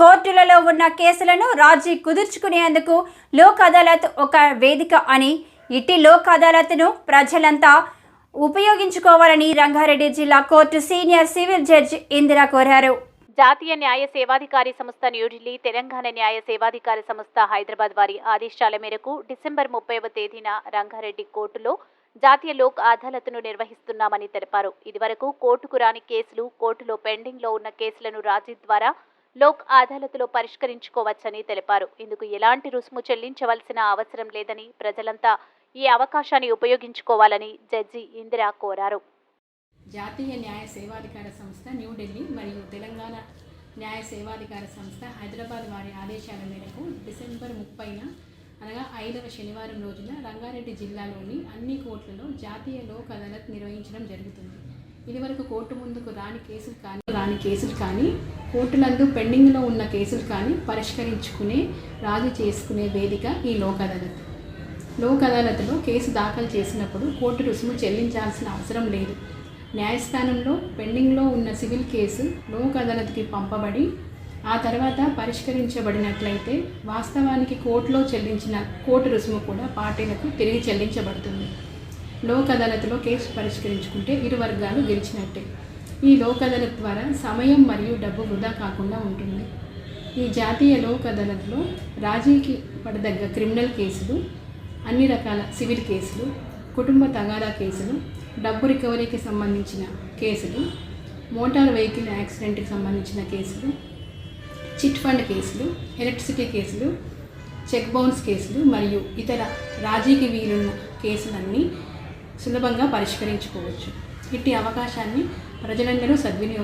కోర్టులలో ఉన్న కేసులను రాజీ కుదుర్చుకునేందుకు లోక్ అదాలత్ ఒక వేదిక అని ఇట్టి లోక్ అదాలత్ను ప్రజలంతా ఉపయోగించుకోవాలని రంగారెడ్డి జిల్లా court senior civil judge Indira కోరారు. జాతీయ న్యాయ సేవాధికారి సంస్థ న్యూఢిల్లీ తెలంగాణ న్యాయ సేవాధికారి సంస్థ హైదరాబాద్ వారి ఆదేశాల మేరకు డిసెంబర్ ముప్పైవ తేదీన రంగారెడ్డి కోర్టులో జాతీయ లోక్ అదాలత్ను నిర్వహిస్తున్నామని తెలిపారు. ఇదివరకు కోర్టుకు రాని కేసులు కోర్టులో పెండింగ్లో ఉన్న కేసులను రాజీ ద్వారా లోక్ అదాలత్లో పరిష్కరించుకోవచ్చని తెలిపారు. ఇందుకు ఎలాంటి రుసుము చెల్లించవలసిన అవసరం లేదని ప్రజలంతా ఈ అవకాశాన్ని ఉపయోగించుకోవాలని జడ్జి ఇందిరా కోరారు. జాతీయ న్యాయ సేవాధికార సంస్థ న్యూఢిల్లీ మరియు తెలంగాణ న్యాయ సేవాధికార సంస్థ హైదరాబాద్ వారి ఆదేశాల మేరకు డిసెంబర్ ముప్పైన అనగా ఐదవ శనివారం రోజున రంగారెడ్డి జిల్లాలోని అన్ని కోర్టులలో జాతీయ లోక్ అదాలత్ నిర్వహించడం జరుగుతుంది. ఇదివరకు కోర్టు ముందుకు రాని కేసులు కానీ రాని కేసులు కానీ కోర్టులందు పెండింగ్లో ఉన్న కేసులు కానీ పరిష్కరించుకునే రాజీ చేసుకునే వేదిక ఈ లోక్ అదాలత్ లోక్ అదాలత్లో కేసు దాఖలు చేసినప్పుడు కోర్టు రుసుము చెల్లించాల్సిన అవసరం లేదు. న్యాయస్థానంలో పెండింగ్లో ఉన్న సివిల్ కేసు లోక్ అదాలత్కి పంపబడి ఆ తర్వాత పరిష్కరించబడినట్లయితే వాస్తవానికి కోర్టులో చెల్లించిన కోర్టు రుసుము కూడా పార్టీలకు తిరిగి చెల్లించబడుతుంది. లోక్ అదాలత్లో కేసు పరిష్కరించుకుంటే ఇరు వర్గాలు గెలిచినట్టే. ఈ లోక్ అదాలత్ ద్వారా సమయం మరియు డబ్బు వృధా కాకుండా ఉంటుంది. ఈ జాతీయ లోక్ అదాలత్లో రాజీకి పడదగ్గ క్రిమినల్ కేసులు అన్ని రకాల సివిల్ కేసులు కుటుంబ తగాదా కేసులు డబ్బు రికవరీకి సంబంధించిన కేసులు మోటార్ వెహికల్ యాక్సిడెంట్కి సంబంధించిన కేసులు చిట్ ఫండ్ కేసులు ఎలక్ట్రిసిటీ కేసులు చెక్ బౌన్స్ కేసులు మరియు ఇతర రాజీకి వీలున్న కేసులన్నీ సులభంగా పరిష్కరించుకోవచ్చు. ఇట్టి అవకాశాన్ని ప్రజలందరూ సద్వినియోగం